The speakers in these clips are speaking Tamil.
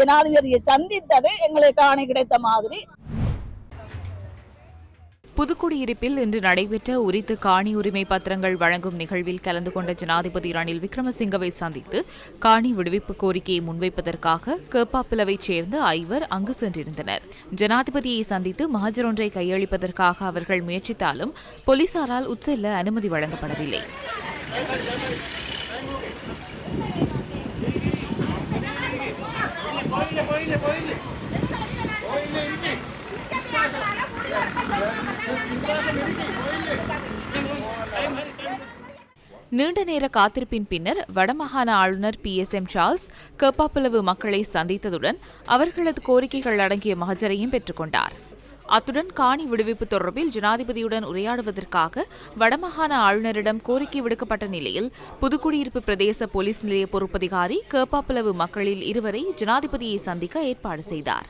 ஜனாதிபதியை சந்தித்தது எங்களுக்கு காணி கிடைத்த மாதிரி. புதுக்குடியிருப்பில் இன்று நடைபெற்ற உரித்து காணி உரிமை பத்திரங்கள் வழங்கும் நிகழ்வில் கலந்து கொண்ட ஜனாதிபதி ரணில் விக்ரமசிங்கவை சந்தித்து காணி விடுவிப்பு கோரிக்கையை முன்வைப்பதற்காக கேப்பாப்பிலவைச் சேர்ந்த ஐவர் அங்கு சென்றிருந்தனர். ஜனாதிபதியை சந்தித்து மகஜரொன்றை கையளிப்பதற்காக அவர்கள் முயற்சித்தாலும் போலீசாரால் உட்செல்ல அனுமதி வழங்கப்படவில்லை. நீண்ட நேர காத்திருப்பின் பின்னர் வடமாகாண ஆளுநர் P. S. M. Charles Keppapilavu மக்களை சந்தித்ததுடன் அவர்களது கோரிக்கைகள் அடங்கிய மகஜரையும் பெற்றுக்கொண்டார். அத்துடன் காணி விடுவிப்பு தொடர்பில் ஜனாதிபதியுடன் உரையாடுவதற்காக வடமாகாண ஆளுநரிடம் கோரிக்கை விடுக்கப்பட்ட நிலையில் புதுக்குடியிருப்பு பிரதேச போலீஸ் நிலைய பொறுப்பதிகாரி கேப்பாப்பிலவு மக்களில் இருவரை ஜனாதிபதியை சந்திக்க ஏற்பாடு செய்தார்.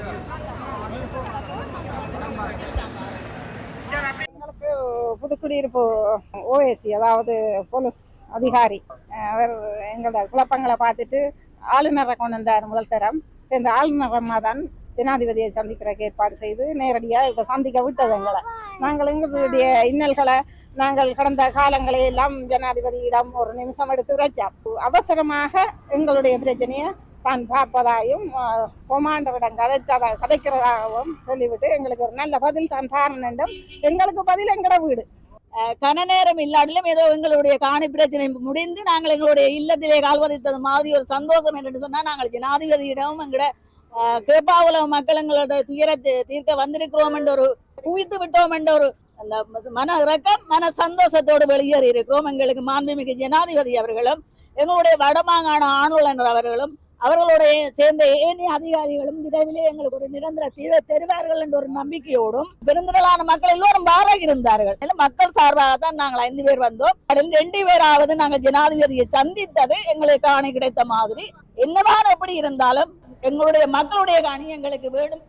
எங்களுக்கு குடியிருப்பு ஓஎஸ்சி அதாவது போலீஸ் அதிகாரி. அவர் எங்களோட குழப்பங்களை பார்த்துட்டு ஆளுநரை கொண்டு வந்தார் முதல் தரம். இந்த ஆளுநர் அம்மா தான் ஜனாதிபதியை சந்திக்கிறதுக்கு ஏற்பாடு செய்து நேரடியாக இப்போ சந்திக்க விட்டது எங்களை. நாங்கள் எங்களுடைய இன்னல்களை நாங்கள் கடந்த காலங்களை எல்லாம் ஜனாதிபதியிடம் ஒரு நிமிஷம் எடுத்து உரைச்சோம் அவசரமாக எங்களுடைய பிரச்சனையை தான் பார்ப்பதாயும் அஹ், கொமாண்டரிடம் கதைத்ததா கதைக்கிறதாகவும் சொல்லிவிட்டு எங்களுக்கு ஒரு நல்ல பதில் தான் தாரணும் எங்களுக்கு பதில் எங்கட வீடு. கன நேரம் இல்லாட்டிலும் ஏதோ எங்களுடைய காணி பிரச்சனை முடிந்து நாங்கள் எங்களுடைய இல்லத்திலே கால்வதித்தது மாதிரி ஒரு சந்தோஷம் என்று சொன்னா நாங்கள் ஜனாதிபதியிடம் எங்களோட அஹ், கேப்பாவுல மக்கள் எங்களோட துயரத்தை தீர்க்க வந்திருக்கிறோம் என்ற ஒரு குவித்து விட்டோம் என்ற ஒரு அந்த மன இறக்கம் மன சந்தோஷத்தோடு வெளியேறி இருக்கிறோம் எங்களுக்கு மாண்புமிகு ஜனாதிபதி அவர்களும் எங்களுடைய வடமாகாண ஆளுநர் அவர்களும் அவர்களுடைய சேர்ந்த ஏனைய அதிகாரிகளும் விரைவிலே எங்களுக்கு ஒரு நிரந்தர தீர்வை தருவார்கள் என்ற ஒரு நம்பிக்கையோடும் பெருந்திரளான மக்கள் எல்லோரும் பாராக இருந்தார்கள். மக்கள் சார்பாக தான் நாங்கள் ஐந்து பேர் வந்தோம். அதில் ரெண்டு பேராவது நாங்கள் ஜனாதிபதியை சந்தித்தது எங்களுக்கு காணி கிடைத்த மாதிரி. என்னதான் எப்படி இருந்தாலும் எங்களுடைய மக்களுடைய காணி எங்களுக்கு வேணும்.